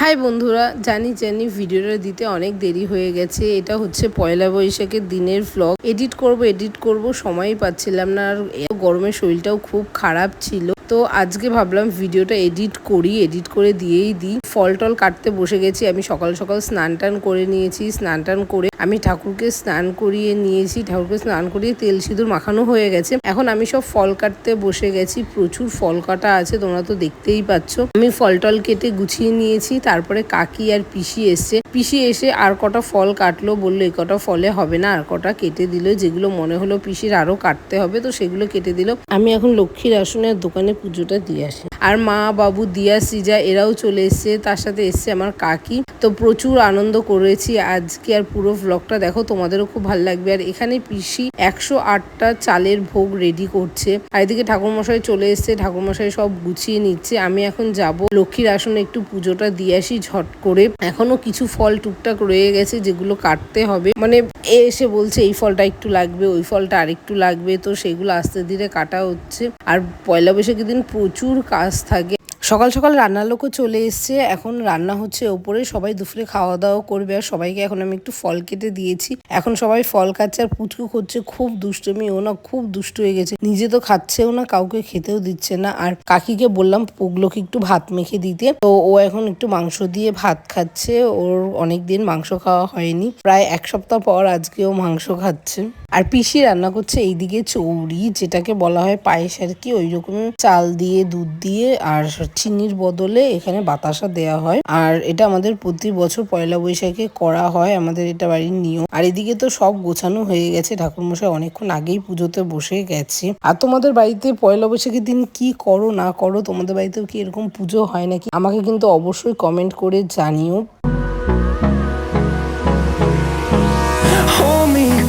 High বন্ধুরা, জানি জানি ভিডিওটা দিতে অনেক দেরি হয়ে গেছে। এটা হচ্ছে পয়লা বৈশাখের দিনের ভ্লগ এডিট করব এডিট করব সময় পাচ্ছিলাম না। আর গরমের গরমে শরীরটাও খুব খারাপ ছিল। তো আজকে ভাবলাম ভিডিওটা এডিট করি, এডিট করে দিয়েই দিই। ফল টল কাটতে বসে গেছি, আমি সকাল সকাল স্নান টান করে নিয়েছি, স্নান টান করে আমি ঠাকুরকে স্নান করিয়ে নিয়েছি, ঠাকুরকে স্নান করিয়ে তেল সিঁদুর মাখানো হয়ে গেছে। এখন আমি সব ফল কাটতে বসে গেছি, প্রচুর ফল কাটা আছে, তোমরা তো দেখতেই পাচ্ছ। আমি ফল টল কেটে গুছিয়ে নিয়েছি, তারপরে কাকি আর পিসি এসছে। পিসি এসে আর কটা ফল কাটলো, বলল এই কটা ফলে হবে না, আর কটা কেটে দিল, যেগুলো মনে হলো পিসির আরও কাটতে হবে, তো সেগুলো কেটে দিল। আমি এখন লক্ষ্মীর আসনের দোকানে পুজোটা দিয়ে আসি। আর মা, বাবু, দিয়া, সিজা, এরাও চলে এসছে। তার সাথে এসছে আমার কাকি। তো প্রচুর আনন্দ করেছি। আজকে আর পুরো ব্লগটা দেখো, তোমাদেরও খুব ভালো লাগবে। আর এখানে পিসি একশো আটটা চালের ভোগ রেডি করছে। আর এদিকে ঠাকুরমশাই চলে এসছে। ঠাকুরমশাই সব গুছিয়ে নিচ্ছে। আমি এখন যাব লক্ষ্মীর আসনে একটু পুজোটা দিয়ে আসি ঝট করে। এখনও কিছু ফল টুকটাক রয়ে গেছে, যেগুলো কাটতে হবে। মানে এ এসে বলছে, এই ফলটা একটু লাগবে, ওই ফলটা আরেকটু লাগবে। তো সেগুলো আস্তে ধীরে কাটা হচ্ছে। আর পয়লা বৈশাখের দিন প্রচুর কাজ থাকে। সকাল সকাল রান্নার লোকও চলে এসছে। এখন রান্না হচ্ছে ওপরে, সবাই দুপুরে খাওয়া দাওয়া করবে আর সবাইকে এখন আমি একটু ফল কেটে দিয়েছি। এখন সবাই ফল খাচ্ছে আর পুচকু করছে, খুব দুষ্টুমি, ও না খুব দুষ্ট হয়ে গেছে। নিজে তো খাচ্ছেও না, কাউকে খেতেও দিচ্ছে না। আর কাকিকে বললাম পুগলোকে একটু ভাত মেখে দিতে। তো ও এখন একটু মাংস দিয়ে ভাত খাচ্ছে। ওর অনেক দিন মাংস খাওয়া হয়নি। প্রায় এক সপ্তাহ পর আজকে ও মাংস খাচ্ছে। আর পিসি রান্না করছে এইদিকে চৌরি, যেটাকে বলা হয় পায়েস আর কি ওই রকম চাল দিয়ে, দুধ দিয়ে আর চিনির বদলে এখানে বাতাসা দেওয়া হয়। আর এটা আমাদের প্রতি বছর পয়লা বৈশাখে করা হয়, আমাদের এটা বাড়ির নিয়ম। আর এদিকে তো সব গোছানো হয়ে গেছে, ঠাকুরমশাই অনেকক্ষণ আগেই পুজোতে বসে গেছে। আর তোমাদের বাড়িতে পয়লা বৈশাখের দিন কি করো, না করো, তোমাদের বাড়িতেও কি এরকম পুজো হয় নাকি? আমাকে কিন্তু অবশ্যই কমেন্ট করে জানিও।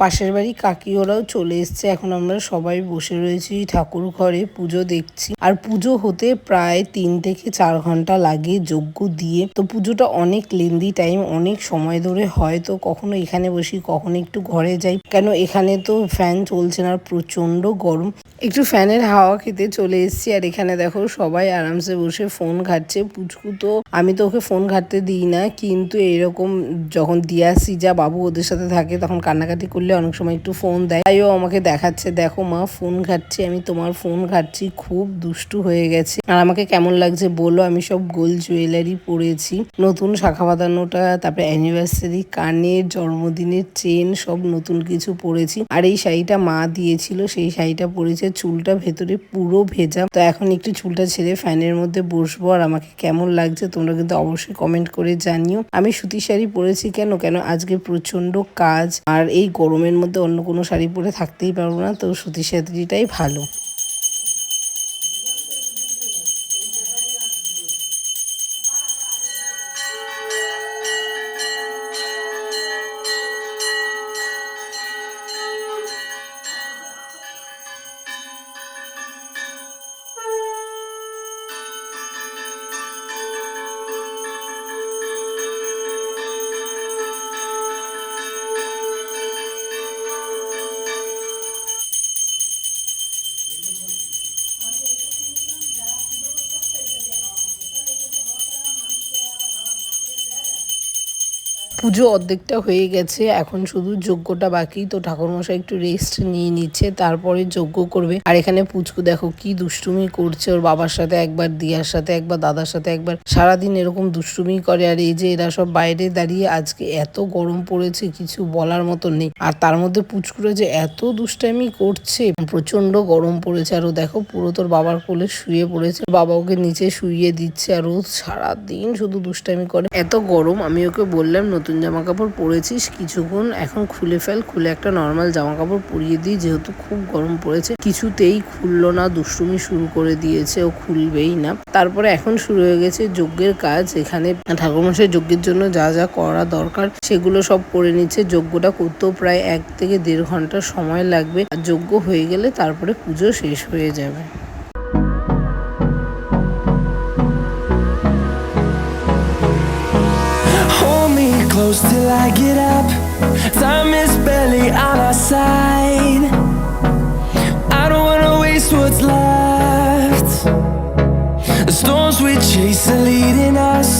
পাশের বাড়ি কাকি ওরাও চলে এসছে। এখন আমরা সবাই বসে রয়েছি ঠাকুর ঘরে পুজো দেখছি। আর পুজো হতে প্রায় তিন থেকে চার ঘণ্টা লাগে যজ্ঞ দিয়ে। তো পুজোটা অনেক লেন্দি টাইম, অনেক সময় ধরে হয়। তো কখনো এখানে বসি, কখনো একটু ঘরে যাই। কেন এখানে তো ফ্যান চলছে না প্রচণ্ড গরম। একটু ফ্যানের হাওয়া খেতে চলে এসেছি। আর এখানে দেখো সবাই আরামসে বসে ফোন ঘাটছে। পুচকু তো, আমি তো ওকে ফোন ঘাটতে দিই না। কিন্তু এরকম যখন দিয়া সিজা বাবু ওদের সাথে থাকে, তখন কান্নাকাটি করলে অনেক সময় একটু ফোন দেয়। তাইও আমাকে দেখাচ্ছে, দেখো মা ফোন ঘাটছি, আমি তোমার ফোন ঘাটছি, খুব দুষ্টু হয়ে গেছে। আর আমাকে কেমন লাগছে বলো, আমি সব গোল জুয়েলারি পরেছি। নতুন শাখা বাঁধানোটা, তারপরে অ্যানিভার্সারি কানের জন্মদিনের চেন সব নতুন কিছু পরেছি। আর এই শাড়িটা মা দিয়েছিল, সেই শাড়িটা পরেছে, চুলটা ভেতরে পুরো ভেজা। তো এখন একটু চুলটা ছেড়ে ফ্যানের মধ্যে বসবো, আর আমাকে কেমন লাগছে তোমরা কিন্তু অবশ্যই কমেন্ট করে জানিও। আমি সুতির শাড়ি পরেছি কেন? কেন? আজকে প্রচণ্ড কাজ, আর এই গরমের মধ্যে অন্য কোনো শাড়ি পরে থাকতেই পারব না তো সুতি শাড়িটাই ভালো। পুজো অর্ধেকটা হয়ে গেছে, এখন শুধু যজ্ঞটা বাকি। তো ঠাকুরমশাই একটু রেস্ট নিয়ে নিচ্ছে, তারপরে যজ্ঞ করবে। আর এখানে পুচকু দেখো কি দুষ্টুমি করছে, ওর বাবার সাথে একবার, দিয়ার সাথে একবার, দাদার সাথে একবার। সারাদিন এরকম দুষ্টুমি করে, আর এই যে এরা সব বাইরে দাঁড়িয়ে আজকে এত গরম পড়েছে, কিছু বলার মতো নেই। আর তার মধ্যে পুচকুরা যে এত দুষ্টামি করছে প্রচণ্ড গরম পড়েছে। আর ও দেখো পুরো তোর বাবার কোলে শুয়ে পড়েছে। বাবা ওকে নিচে শুয়ে দিচ্ছে, আর ও সারাদিন শুধু দুষ্টামি করে। এত গরম, আমি ওকে বললাম, নতুন নতুন জামা কাপড় পরেছিস, কিছুক্ষণ এখন খুলে ফেল, খুলে একটা নর্মাল জামা কাপড় পরিয়ে দিই, যেহেতু খুব গরম পড়েছে। কিছুতেই খুললো না, দুষ্টুমি শুরু করে দিয়েছে, ও খুলবেই না। তারপরে এখন শুরু হয়ে গেছে যজ্ঞের কাজ, এখানে ঠাকুরমশাই যজ্ঞের জন্য যা যা করা দরকার, সেগুলো সব করে নিচ্ছে। যজ্ঞটা করতেও প্রায় এক থেকে দেড় ঘণ্টা সময় লাগবে। আর যজ্ঞ হয়ে গেলে তারপরে পুজো শেষ হয়ে যাবে। Get up. Time is barely on our side. I don't wanna waste what's left. The storms we chase are leading us,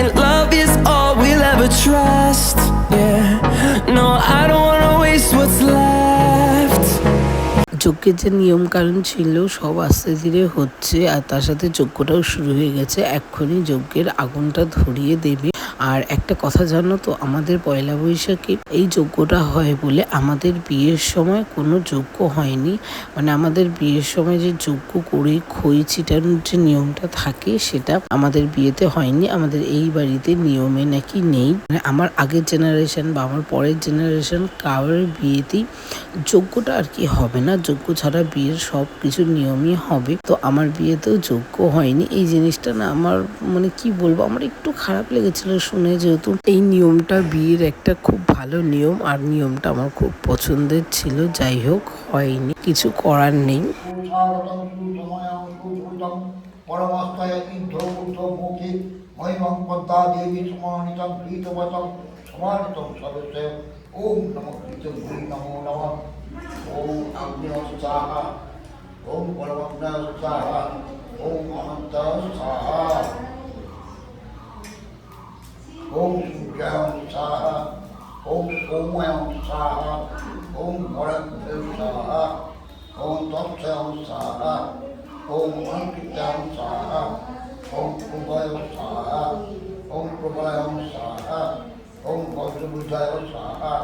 and love is all we'll ever trust. Yeah, no, I don't wanna waste what's left. যজ্ঞের যে নিয়ম কানুন ছিল সব আস্তে ধীরে হচ্ছে আর তার সাথে যজ্ঞটাও শুরু হয়ে গেছে এক্ষুনি যজ্ঞের আগুনটা ধরিয়ে দেবে আর একটা কথা জানো তো, আমাদের পয়লা বৈশাখে এই যজ্ঞটা হয় বলে আমাদের বিয়ের সময় কোনো যজ্ঞ হয়নি। মানে আমাদের বিয়ের সময় যে যজ্ঞ করে খই ছিটানোর যে নিয়মটা থাকে সেটা আমাদের বিয়েতে হয়নি। আমাদের এই বাড়িতে নিয়মে নাকি নেই। মানে আমার আগের জেনারেশন বা আমার পরের জেনারেশন কারোর বিয়েতেই যজ্ঞটা আর কি হবে না। যজ্ঞ ছাড়া বিয়ের সব কিছু নিয়মই হবে। তো আমার বিয়েতেও যজ্ঞ হয়নি। এই জিনিসটা না আমার মানে কি বলব, আমার একটু খারাপ লেগেছিল শুনে যেহেতু এই নিয়মটা বিয়ের একটা খুব ভালো নিয়ম, আর নিয়মটা আমার খুব পছন্দের ছিল, যাই হোক, হয়নি, কিছু করার নেই। স্বাহা ओम सुजाम स्वाहा ओम सोमयाम स्वाहा ओम भरत स्वाहा ओम तत्सम स्वाहा ओम अंकिताम स्वाहा ओम प्रभय स्वाहा ओम प्रभय स्वाहा ओम वज्रभुजाय स्वाहा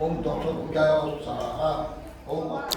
ओम दशभुजाय स्वाहा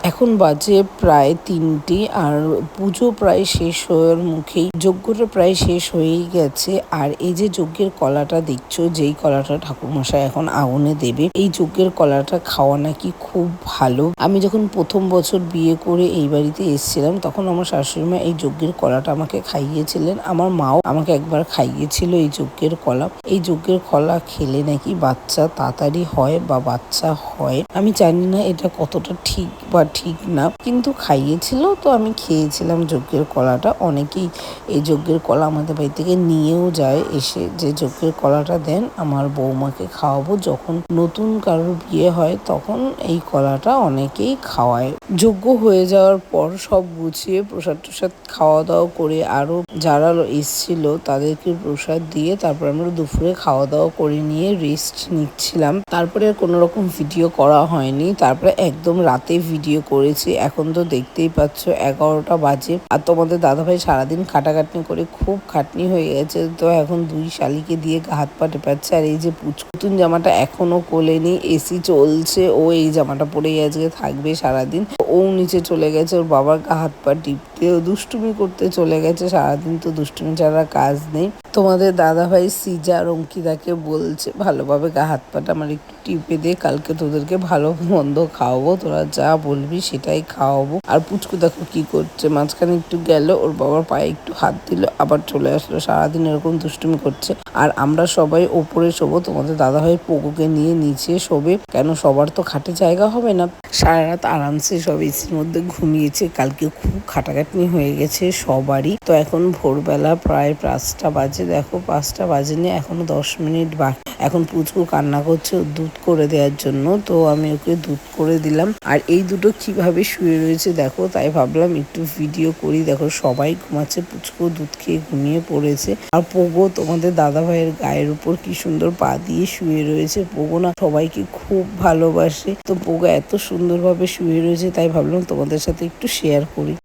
এখন বাজে প্রায় তিনটে আর পুজো প্রায় শেষ হওয়ার মুখেই যজ্ঞটা প্রায় শেষ হয়েই গেছে। আর এই যে যজ্ঞের কলাটা দেখছ, যেই কলাটা ঠাকুরমশাই এখন আগুনে দেবে, এই যজ্ঞের কলাটা খাওয়া নাকি খুব ভালো। আমি যখন প্রথম বছর বিয়ে করে এই বাড়িতে এসেছিলাম, তখন আমার শাশুড়িমা এই যজ্ঞের কলাটা আমাকে খাইয়েছিলেন। আমার মাও আমাকে একবার খাইয়েছিল এই যজ্ঞের কলা। এই যজ্ঞের কলা খেলে নাকি বাচ্চা তাড়াতাড়ি হয় বা বাচ্চা হয়। আমি জানি না এটা কতটা ঠিক বা ঠিক না। কিন্তু খাইয়েছিল তো আমি খেয়েছিলাম যজ্ঞের কলাটা। অনেকেই এই যজ্ঞের কলা আমাদের বাড়ি থেকে নিয়েও যায় এসে যে যজ্ঞের কলাটা দেন, আমার বৌমাকে খাওয়াবো। যখন নতুন কারোর বিয়ে হয়, তখন এই কলাটা অনেকেই খাওয়ায়। যজ্ঞ হয়ে যাওয়ার পর সব গুছিয়ে প্রসাদ টসাদ খাওয়া দাওয়া করে আরও যারা এসছিল তাদেরকে প্রসাদ দিয়ে তারপর আমরা দুপুরে খাওয়া দাওয়া করে নিয়ে রেস্ট নিচ্ছিলাম। তারপরে কোনো রকম ভিডিও করা হয়নি। তারপরে একদম রাতে ভিডিও করেছি। এখন তো দেখতেই পাচ্ছ, এগারোটা বাজে। আর তোমাদের দাদাভাই সারাদিন খাটাখাটনি করে খুব খাটনি হয়ে গেছে। তো এখন দুই শালিকে দিয়ে হাত পাটে পাচ্ছে আর এই যে পুচকুতুন জামাটা এখনও কোলেনি, এসি চলছে, ও এই জামাটা পরেই আজকে থাকবে সারাদিন। ও নিচে চলে গেছে, ওর বাবার গা হাত পা টিপতে, ও দুষ্টুমি করতে চলে গেছে, সারাদিন তো দুষ্টুমি ছাড়া কাজ নেই। তোমাদের দাদাভাই সিজা আর অঙ্কিতাকে বলছে, ভালোভাবে গা হাত পাটা আমার একটু টিপে দে, কালকে তোদেরকে ভালো মন্দ খাওয়াবো, তোরা যা বলবি সেটাই খাওয়াবো। আর পুচকু দেখো কি করছে, মাঝখানে একটু গেল, ওর বাবার পায়ে একটু হাত দিল, আবার চলে আসলো, সারাদিন এরকম দুষ্টুমি করছে। আর আমরা সবাই ওপরে শোবো, তোমাদের দাদাভাই পোকোকে নিয়ে নিচে শোবে, কেন সবার তো খাটে জায়গা হবে না? সারা রাত আরামসে সব এসির মধ্যে ঘুমিয়েছে। কালকে খুব খাটাখাটনি হয়ে গেছে সবারই। তো এখন ভোরবেলা প্রায় পাঁচটা বাজে। দেখো পাঁচটা বাজেনি, এখনও দশ মিনিট বাকি। এখন পুচকু কান্না করছে দুধ করে দেওয়ার জন্য। তো আমি ওকে দুধ করে দিলাম। আর এই দুটো কীভাবে শুয়ে রয়েছে দেখো, তাই ভাবলাম একটু ভিডিও করি। দেখো সবাই ঘুমাচ্ছে, পুচকু দুধ খেয়ে ঘুমিয়ে পড়েছে। আর পোগো, তোমাদের দাদা ভাইয়ের গায়ের উপর কি সুন্দর পা দিয়ে শুয়ে রয়েছে। পোগো না সবাইকে খুব ভালোবাসে। তো পোগো এত সুন্দরভাবে শুয়ে রয়েছে তাই ভাবলাম তোমাদের সাথে একটু শেয়ার করি।